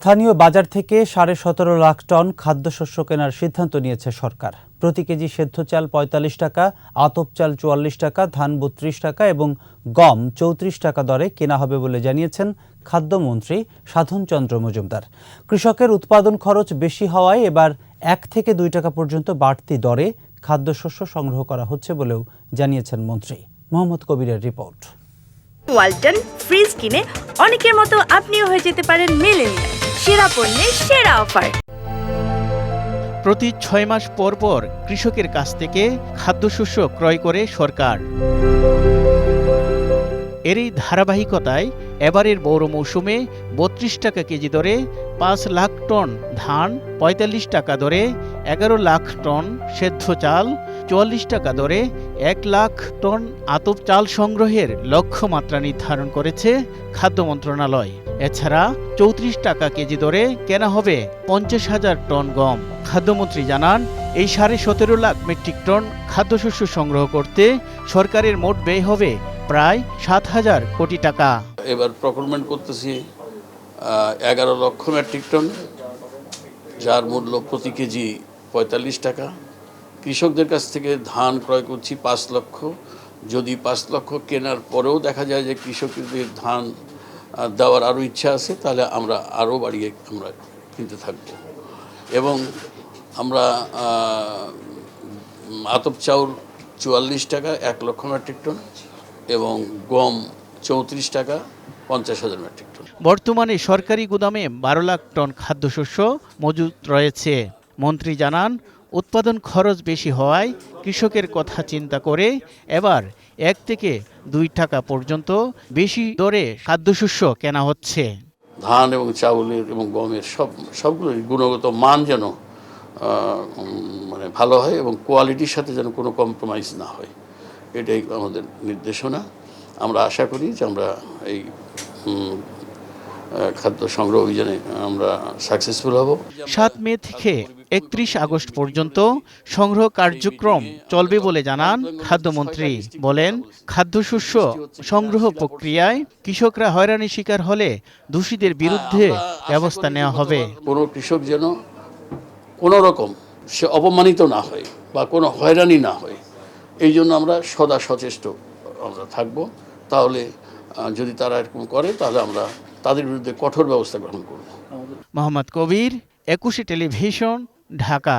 স্থানীয় বাজার থেকে সাড়ে সতেরো লাখ টন খাদ্যশস্য কেনার সিদ্ধান্ত নিয়েছে সরকার। প্রতি কেজি সেদ্ধ চাল পঁয়তাল্লিশ টাকা, আতপ চাল চুয়াল্লিশ টাকা, ধান বত্রিশ টাকা এবং গম চৌত্রিশ টাকা দরে কেনা হবে বলে জানিয়েছেন খাদ্যমন্ত্রী সাধনচন্দ্র মজুমদার। কৃষকের উৎপাদন খরচ বেশি হওয়ায় এবার এক থেকে দুই টাকা পর্যন্ত বাড়তি দরে খাদ্যশস্য সংগ্রহ করা হচ্ছে বলেও জানিয়েছেন মন্ত্রী। মোহাম্মদ কবিরের রিপোর্ট। ওয়ালটন ফ্রিজ কিনে অনেকের মতো আপনিও হয়ে যেতে পারেন মেলেনিয়া সেরা পণ্যের সেরা অফার। প্রতি ছয় মাস পর পর কৃষকের কাছ থেকে খাদ্যশস্য ক্রয় করে সরকার। এরই ধারাবাহিকতায় এবারের বড় মৌসুমে বত্রিশ টাকা কেজি দরে পাঁচ লাখ টন ধান, পঁয়তাল্লিশ টাকা দরে এগারো লাখ টন সেদ্ধ চাল চুয়াল্লিশ টাকা দরে এক লাখ টন আতপ চাল সংগ্রহের লক্ষ্যমাত্রা নির্ধারণ করেছে খাদ্য মন্ত্রণালয়। এছাড়া চৌত্রিশ টাকা কেজি দরে কেনা হবে পঞ্চাশ হাজার টন গম। খাদ্যমন্ত্রী জানান, এই সাড়ে সতেরো লাখ মেট্রিক টন খাদ্যশস্য সংগ্রহ করতে সরকারের মোট ব্যয় হবে প্রায় সাত হাজার কোটি টাকা। এবার প্রকুরমেন্ট করতেছি এগারো লক্ষ মেট্রিক টন, যার মূল্য প্রতি কেজি পঁয়তাল্লিশ টাকা। কৃষকদের কাছ থেকে ধান ক্রয় করছি পাঁচ লক্ষ। যদি পাঁচ লক্ষ কেনার পরেও দেখা যায় যে কৃষকদের ধান দেওয়ার আরও ইচ্ছা আছে, তাহলে আমরা আরও বাড়িয়ে আমরা কিনতে থাকব। এবং আমরা আতপ চাউল চুয়াল্লিশ টাকা, এক লক্ষ মেট্রিক টন এবং গম চৌত্রিশ টাকা, পঞ্চাশ হাজার মেট্রিক টন। বর্তমানে সরকারি গুদামে বারো লাখ টন খাদ্যশস্য মজুত রয়েছে। মন্ত্রী জানান উৎপাদন খরচ বেশি হওয়ায় কৃষকের কথা চিন্তা করে এবার এক থেকে দুই টাকা পর্যন্ত বেশি দরে খাদ্যশস্য কেনা হচ্ছে। ধান এবং চাউলের এবং গমের সব সবগুলোই গুণগত মান যেন মানে ভালো হয় এবং কোয়ালিটির সাথে যেন কোনো কম্প্রোমাইজ না হয়। এটাই আমাদের নির্দেশনা। আমরা আশা করি যে আমরা এই খাদ্য সংগ্রহ অভিযানে আমরা সাকসেসফুল হব। সাত মে থেকে একত্রিশ আগস্ট পর্যন্ত সংগ্রহ কার্যক্রম চলবে বলে জানান খাদ্যমন্ত্রী। বলেন খাদ্যশস্য সংগ্রহ প্রক্রিয়ায় কৃষকরা হয়রানির শিকার হলে দোষীদের বিরুদ্ধে ব্যবস্থা নেওয়া হবে। কোনো কৃষক যেন কোনো রকম সে অপমানিত না হয় বা কোনো হয়রানি না হয় এই জন্য আমরা সদা সচেষ্ট আমরা থাকব। তাহলে যদি তারা এরকম করে তাহলে আমরা তাদের বিরুদ্ধে কঠোর ব্যবস্থা গ্রহণ করব। মোহাম্মদ কবির একুশে টেলিভিশন ঢাকা।